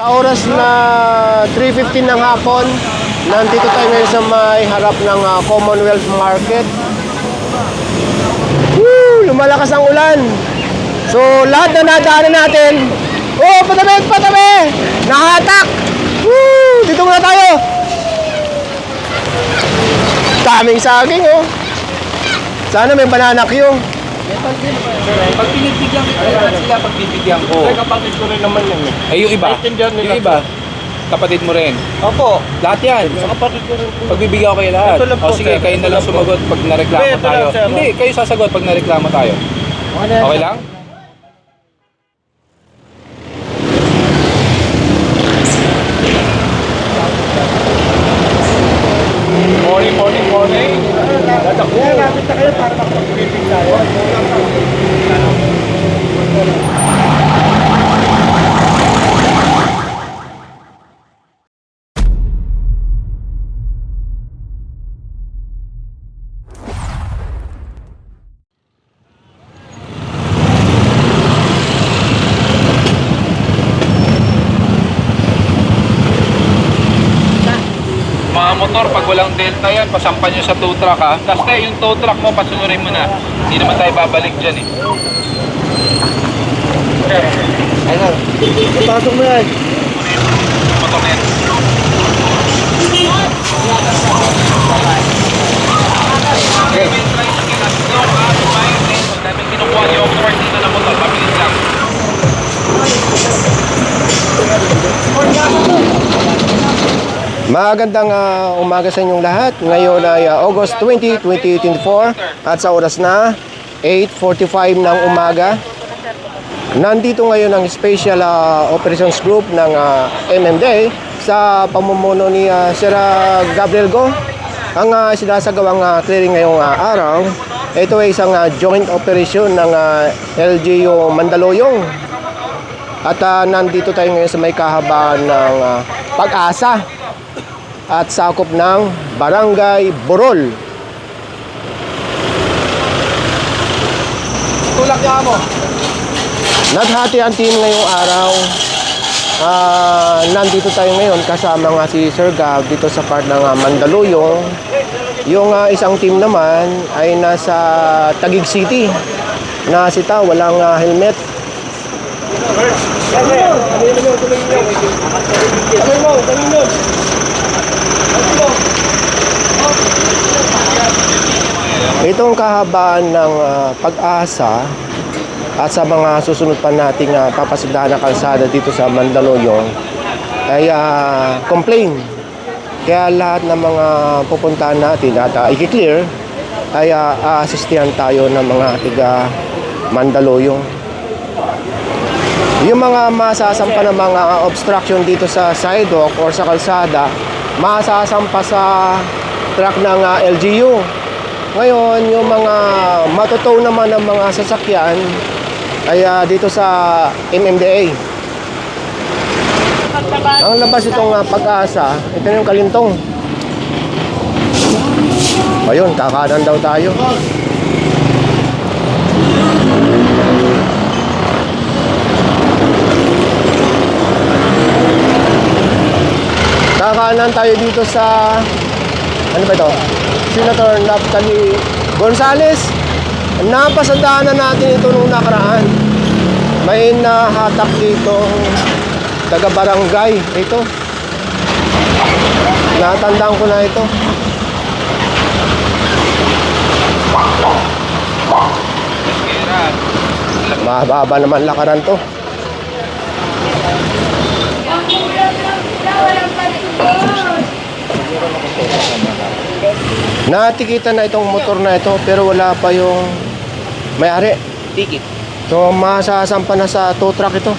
Sa oras na 3.15 ng hapon, nandito tayo ngayon sa may harap ng ah, Commonwealth Market. Woo! Lumalakas ang ulan. So, lahat na nadaanan natin, oh, patabi, patabi! Nahatak! Woo! Dito muna tayo! Daming saging, oh. Sana may banana yung. Pag pinigbigyan kita, lahat sila pagbibigyan ko. Ay, kapatid ko rin naman yan eh. Ay, yung iba. Naiintindihan nila. Yung iba. Kapatid mo rin. Opo. Lahat yan. Sa kapatid ko rin po. Pagbibigyan ko kayo lahat. Ito lang po, O sige, sir. kayo na lang sumagot pag nareklamo ito tayo. lang, sir. Hindi, kayo sasagot pag nareklamo tayo. Okay lang? Morning, morning, morning. Dadako. Lapit na kayo para makapag-briefing tayo. Mga motor, pag walang delta yan, pasampan nyo sa tow truck ha. Tayo, yung tow truck mo, pasunurin mo na. Hindi naman tayo babalik dyan eh. Ayun. Pasok mo yan. Motor na yan. Okay. Pag namin kinukuha yung work dito ng motor, mabilis lang. Magandang ah, umaga sa inyong lahat. Ngayon ay ah, August 20, 2024 at sa oras na 8.45 ng umaga. Nandito ngayon ang Special ah, Operations Group ng ah, MMDA sa pamumuno ni ah, Sir Gabriel Go. Ang uh, sinasagawang ah, clearing ngayong ah, araw, ito ay isang ah, joint operation ng ah, LGU Mandaluyong at ah, nandito tayo ngayon sa may kahabaan ng ah, pag-asa at sakop ng Barangay Borol. Tulak niya mo. Naghati ang team ngayong araw. Ah, nandito tayo ngayon kasama nga si Sir Gab dito sa part ng ah, Mandaluyong. Yung ah, isang team naman ay nasa Taguig City. Na sita, walang ah, helmet. Itong kahabaan ng ah, pag-asa at sa mga susunod pa nating uh, papasindahan na kalsada dito sa Mandaluyong ay ah, complain. Kaya lahat ng mga pupuntahan natin at uh, i-clear ay uh, aasistihan tayo ng mga tiga Mandaluyong. Yung mga masasampa ng mga obstruction dito sa sidewalk or sa kalsada, masasampa sa truck ng ah, LGU. Ngayon, yung mga matutow naman ng mga sasakyan ay ah, dito sa MMDA. Ang labas itong ah, pag-asa, ito yung kalintong. Ayun, kakanan daw tayo. Kakanan tayo dito sa ano ba ito? Senator Naphtali Gonzales. Napasadaanan natin ito nung nakaraan. May nahatak dito taga barangay. Ito. Natandaan ko na ito. Mababa naman lakaran to. Natikita na itong motor na ito pero wala pa yung may-ari. Ticket. So masasampa na sa tow truck ito. 207.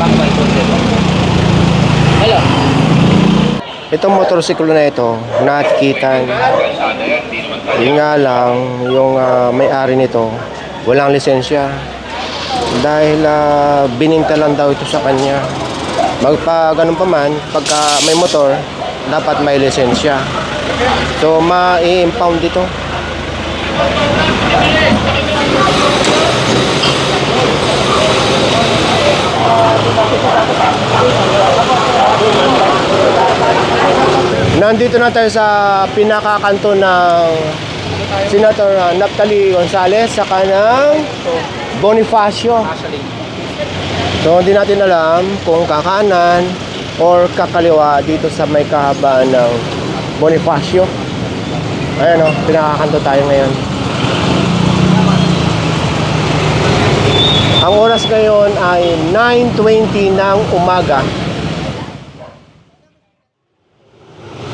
Back by 207. Hello. Itong motorsiklo na ito, natikitan. Yun nga lang, yung ah, may-ari nito, walang lisensya. Dahil ah, bininta lang daw ito sa kanya. Magpa ganun pa man, pagka may motor, dapat may lisensya. So, ma-impound ito. Nandito na tayo sa pinakakanto ng Senator uh, Naphtali Gonzales sa kanang Bonifacio. So hindi natin alam kung kakanan or kakaliwa dito sa may kahabaan ng Bonifacio. Ayan o, pinakakanto tayo ngayon. Ang oras ngayon ay 9.20 ng umaga.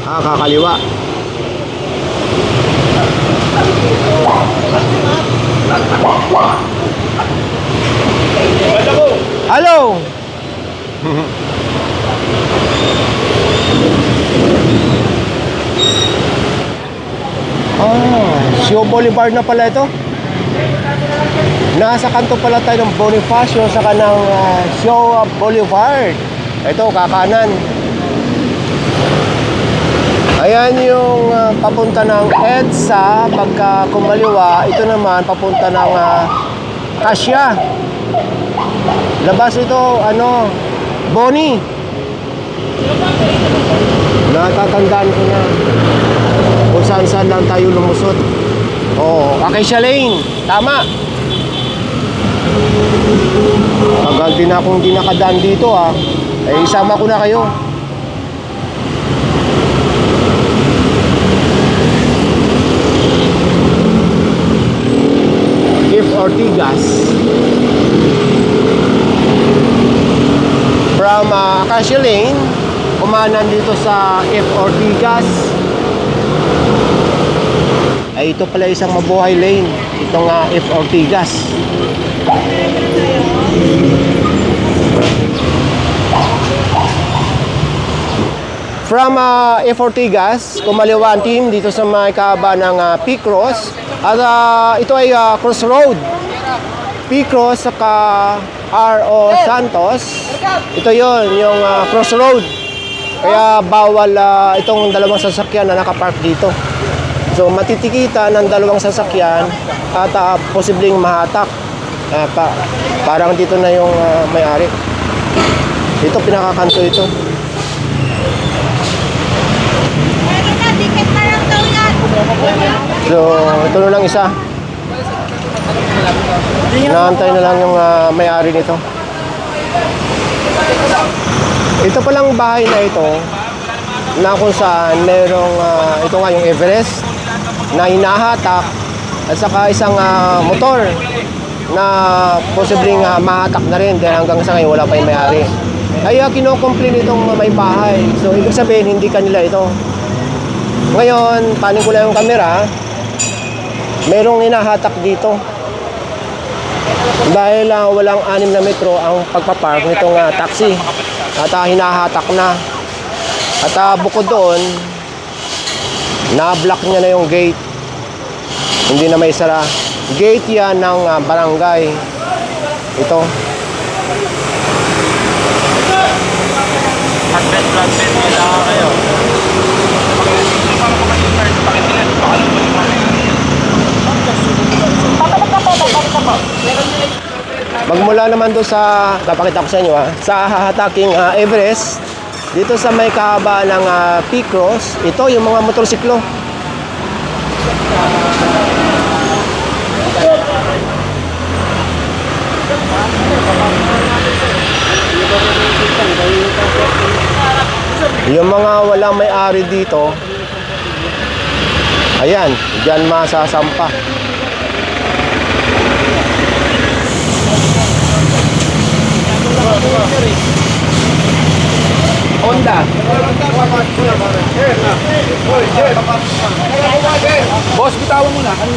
Ah, kakaliwa. Hello! ah, Sio Boulevard na pala ito. Nasa kanto pala tayo ng Bonifacio sa kanang uh, Sio Boulevard. Ito, kakanan. Ayan yung ah, papunta ng EDSA pagka kumaliwa. Ito naman papunta ng uh, Kasya. Labas ito, ano, Boni. Natatandaan ko na kung saan saan lang tayo lumusot. Oo, Acacia Lane. Tama. Tagal din akong di nakadaan dito ah. Eh, isama ko na kayo. If Ortigas. From uh, Acacia Lane, kumanan dito sa F. Ortigas. Ay, ito pala isang mabuhay lane. Itong uh, F. Ortigas. From uh, F. Ortigas, kumaliwa ang team dito sa may kaaba ng uh, P-Cross. At uh, ito ay uh, crossroad. P-Cross saka R.O. Santos. Ito yon yung uh, crossroad. Kaya bawal uh, itong dalawang sasakyan na nakapark dito. So matitikita ng dalawang sasakyan at uh, posibleng mahatak. Uh, pa, parang dito na yung uh, may-ari. Dito pinakakanto ito. So ito na lang isa. Inaantay na lang yung uh, may-ari nito. Ito palang bahay na ito na kung saan merong uh, ito nga yung Everest na hinahatak at saka isang uh, motor na posibleng uh, mahatak na rin dahil hanggang sa ngayon wala pa yung may-ari. Kaya kinocomplain itong may bahay. So ibig sabihin hindi kanila ito. Ngayon, panin ko lang yung camera. Merong hinahatak dito. Dahil uh, walang anim na metro ang pagpapark nitong uh, taxi. At uh, hinahatak na. At uh, bukod doon, na-block niya na yung gate. Hindi na may sara. Gate yan ng uh, barangay. Ito. Flatbed, flatbed, kailangan kayo. Magmula naman doon sa, papakita ko sa inyo ha, sa hahataking ah, Everest, dito sa may kahaba ng uh, P-Cross, ito yung mga motorsiklo. Yung mga walang may-ari dito, ayan, dyan masasampa. Honda. Boss, bitawan mo na. Ano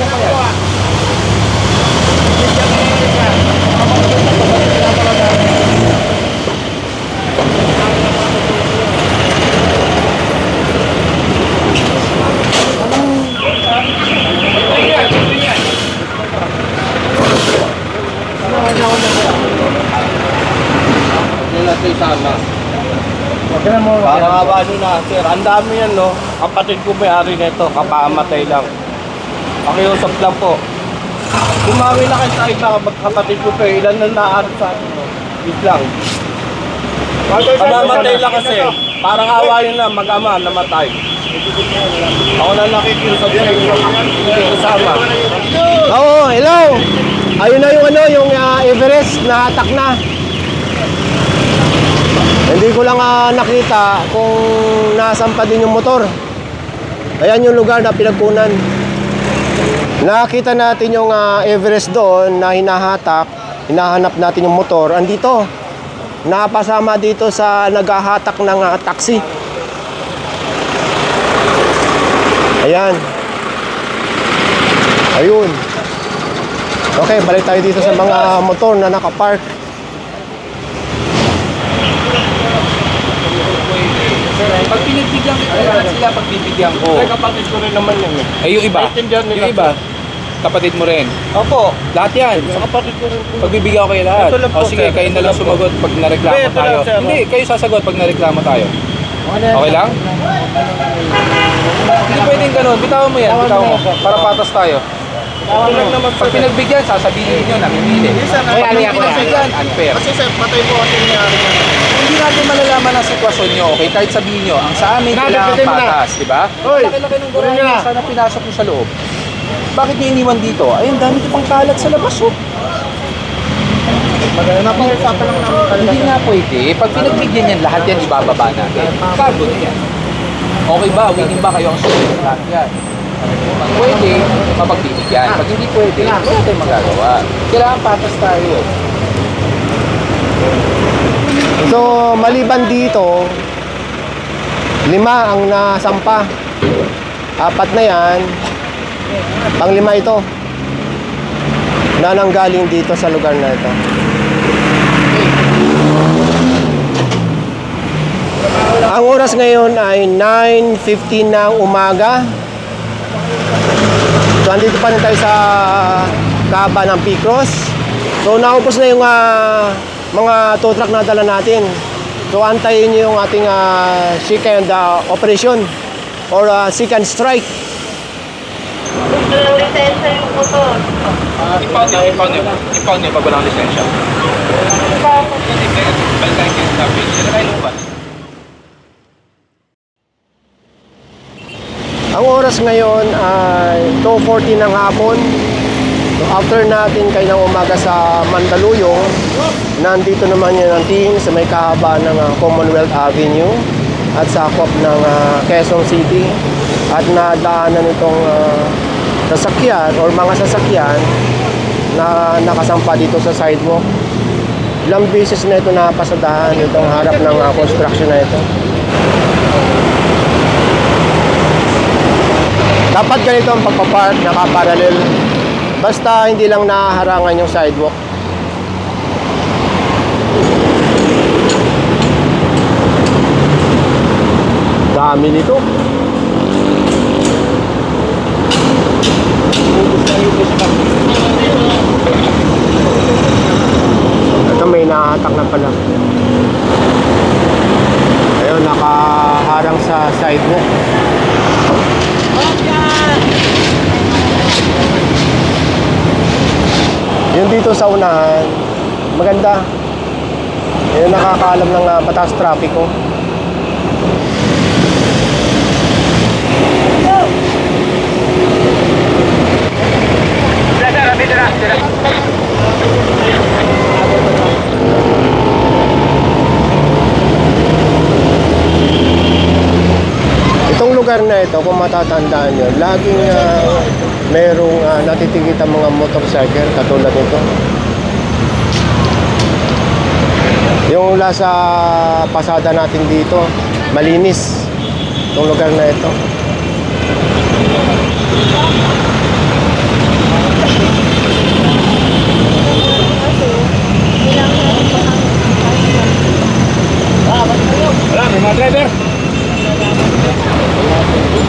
na kaya? Para nga ba ano na, sir, ang dami yan, no? Kapatid ko may-ari nito, kapamatay lang. Pakiusap lang po. Kumawi na kayo sa iba, kapatid ko pa, ilan na naari sa akin, no? Wait lang. Kamamatay lang kasi. Parang awayin lang, mag-ama, namatay. Ako na nakikiusap sa inyo. Kasama. Oo, hello. Ayun na yung ano, yung ah, Everest na hatak na. Hindi ko lang ah, nakita kung nasan pa din yung motor. Ayan yung lugar na pinagkunan. Nakita natin yung ah, Everest doon na hinahatak. Hinahanap natin yung motor. Andito. Napasama dito sa naghahatak ng ah, taxi. Ayan. Ayun. Okay, balik tayo dito sa mga motor na nakapark. Pag pinagbigyan kita, lahat sila pagbibigyan ko. Kasi kapatid ko rin naman yun eh. Eh, yung iba, Naiintindihan nila yung iba, kapatid mo rin. Opo. Lahat yan. Sa kapatid ko rin. Pagbibigyan ko kayo lahat. Ito lang po, O sige, sir. kayo na lang Ito lang po. sumagot pag nareklamo Hindi, ito tayo. lang, sir. Hindi, kayo sasagot pag nareklamo tayo. Okay lang? Hindi pwedeng ganun. Bitawan mo yan, bitawan mo. Para patas tayo. Ito lang naman Pag pinagbigyan, sasabihin nyo, namimili. Pag hindi pinagbigyan, unfair. Kasi sir, patay po kasi nangyari. Hindi natin malalaman ang sitwasyon nyo, okay? Kahit sabihin nyo, ang sa amin kailangan mo na. patas, di ba? Hoy, Laki-laki ng na. sana pinasok nyo sa loob. Bakit nyo iniwan dito? Ay, ang dami nyo pang kalat sa labas, oh. Napag-usapan lang namin Hindi nga pwede. Pag pinagbigyan yan, lahat yan ibababa natin. Na yan. Okay ba? Winning ba kayo ang susunod lahat yan? Pag pwede, mapagbibigyan. Pag hindi pwede, wala tayong magagawa. Kailangan patas tayo. So, maliban dito, lima ang nasampa. Apat na yan, pang lima ito na nanggaling dito sa lugar na ito. Ang oras ngayon ay 9.15 ng umaga. So, andito pa rin tayo sa kaba ng Picross. So, naupos na yung ah, mga tow truck na dala natin. So, antayin nyo yung ating uh, second ah, operation or ah, second strike. Lisensya yung motor. Nyo, impound nyo. Impound nyo pag walang lisensya. Hindi, kaya balikan kayo sa page. Sila kayo lumabas. Ang oras ngayon ay 2.40 ng hapon. So after natin kayo ng umaga sa Mandaluyong, nandito naman yun ang team sa may kahaba ng ah, Commonwealth Avenue at sakop ng ah, Quezon City at nadaanan itong ah, sasakyan or mga sasakyan na nakasampa dito sa sidewalk. Ilang beses na ito napasadahan itong harap ng ah, construction na ito. Dapat ganito ang pagpapark, nakaparallel. Basta hindi lang naharangan yung sidewalk. Dami nito. Ito may nahatak na pala. Ayun, nakaharang sa sidewalk. Yung dito sa unahan, maganda. Yung nakakaalam ng uh, batas trapiko. Itong lugar na ito, kung matatandaan nyo, laging uh, merong uh, natitigit ang mga motorcycle katulad nito. Yung sa pasada natin dito, malinis itong lugar na ito. Wala, may mga driver.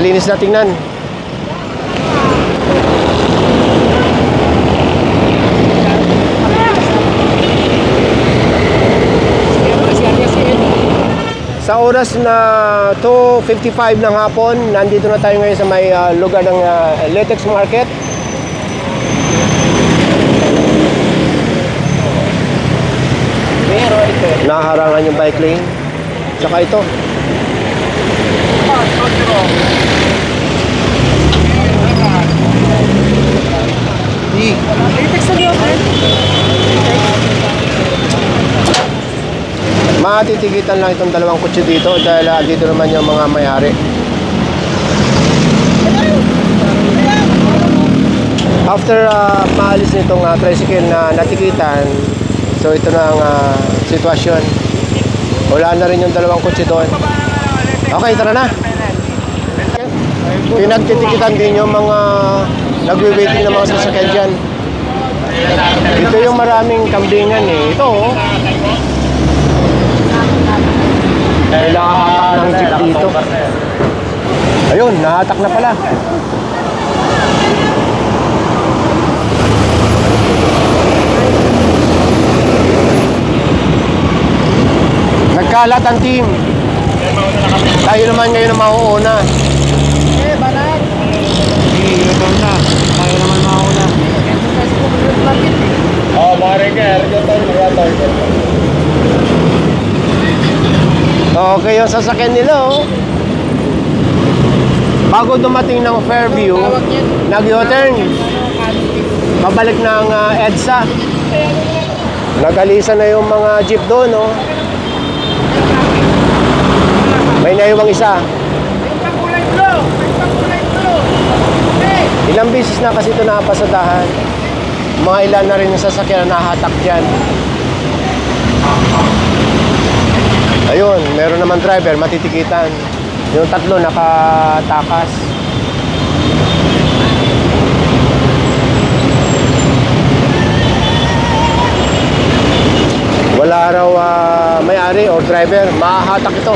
bumayan ako. linis na tingnan. Sa oras na 2.55 ng hapon, nandito na tayo ngayon sa may ah, lugar ng ah, Latex Market. Pero ito, Naharangan yung bike lane. Tsaka ito. Matitigitan lang itong dalawang kutsi dito dahil ah, dito naman yung mga may-ari. After uh, maalis nitong ah, tricycle na natikitan, so ito na ang ah, sitwasyon. Wala na rin yung dalawang kutsi doon. Okay, tara na. Pinagtitikitan din yung mga nagwi-waiting ng mga sasakyan dyan. Ito yung maraming kambingan eh. Ito oh. May nakahatak ng jeep dito. Ayun, nahatak na pala. Nagkalat ang team. Tayo naman ngayon ang mauuna. Eh, banat. Ito na. Tayo naman mauuna. Oh, mare ka, ergoton, ergoton. Okay yung sasakyan nila oh. Bago dumating ng Fairview, nag-U-turn. Pabalik ng ah, EDSA. Nagalisan na yung mga jeep doon oh. May naiwang isa. Ilang beses na kasi ito napasadahan. Mga ilan na rin yung sasakyan na nahatak dyan. Ayun, meron naman driver, matitikitan. Yung tatlo nakatakas. Wala raw ah, may-ari or driver, mahahatak ito.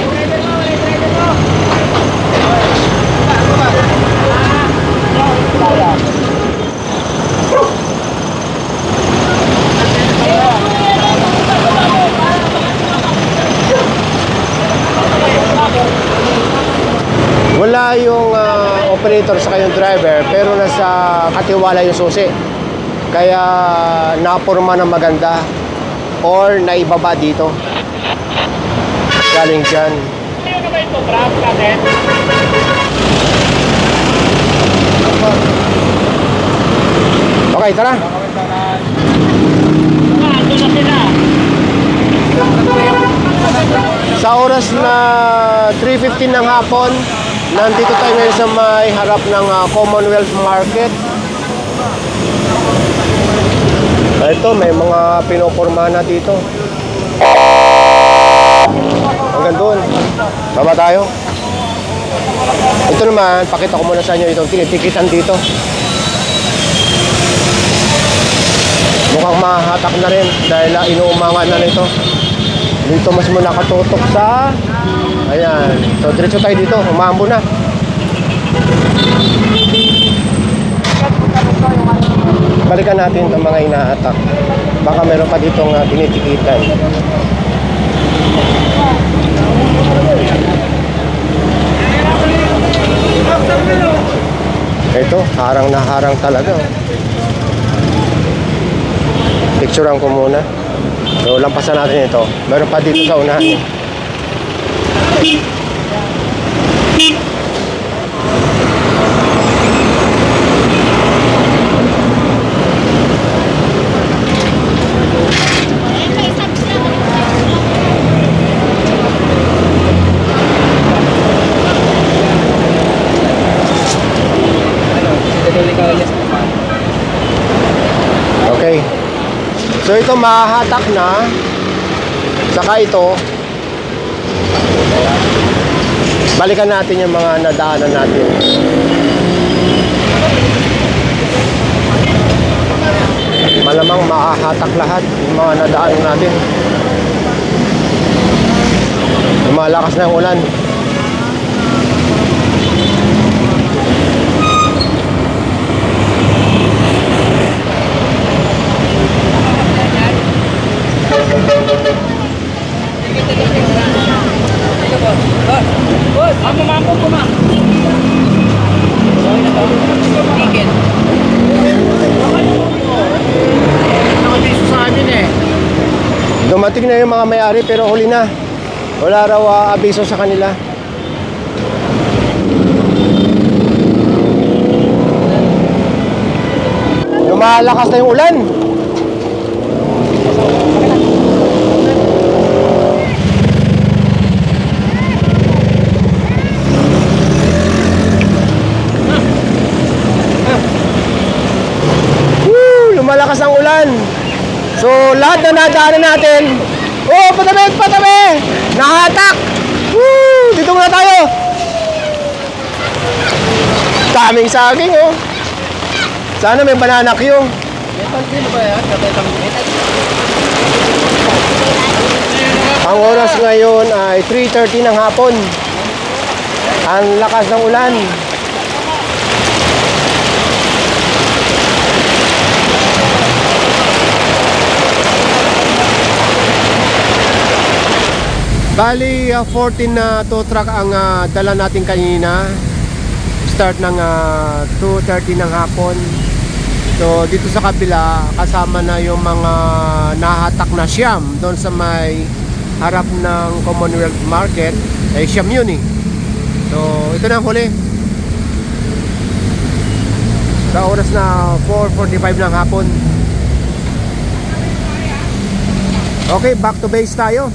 Wala yung ah, operator sa yung driver pero nasa katiwala yung susi. Kaya napurma ng maganda or naibaba dito. Galing dyan. Okay, tara. Sa oras na 3.15 ng hapon, nandito tayo ngayon sa may harap ng ah, Commonwealth Market. Ito, may mga pinoporma na dito. Hanggang doon. Baba tayo. Ito naman, pakita ko muna sa inyo itong tinitikitan dito. Mukhang mahatak na rin dahil ah, inuumangan na nito. Dito mas muna nakatutok sa... Ayan. So, diretso tayo dito. Umambo na. Balikan natin itong mga ina-attack. Baka meron pa dito nga tinitikitan. Ito, harang na harang talaga. oh. Picturean ko muna. So, lampasan natin ito. Meron pa dito sa unahan. Okay. So ito mahahatak na. Saka ito. Balikan natin yung mga nadaanan natin. Malamang mahahatak lahat yung mga nadaanan natin. Lumalakas na yung ulan. Dumating na yung mga may-ari pero huli na. Wala raw ah, abiso sa kanila. Lumalakas na yung ulan. Woo! Lumalakas ang ulan. So, lahat na nadaanan natin. Patabi, patabi! Nahatak! Woo! Dito muna tayo! Daming saging, oh. Sana may banana queue. Ang oras ngayon ay 3.30 ng hapon. Ang lakas ng ulan. Bali, ah, 14 na tow truck ang ah, dala natin kanina. Start ng ah, 2.30 ng hapon. So, dito sa kabila, kasama na yung mga nahatak na siyam doon sa may harap ng Commonwealth Market, ay siyam yun eh. So, ito na ang huli. Sa oras na 4.45 ng hapon. Okay, back to base tayo.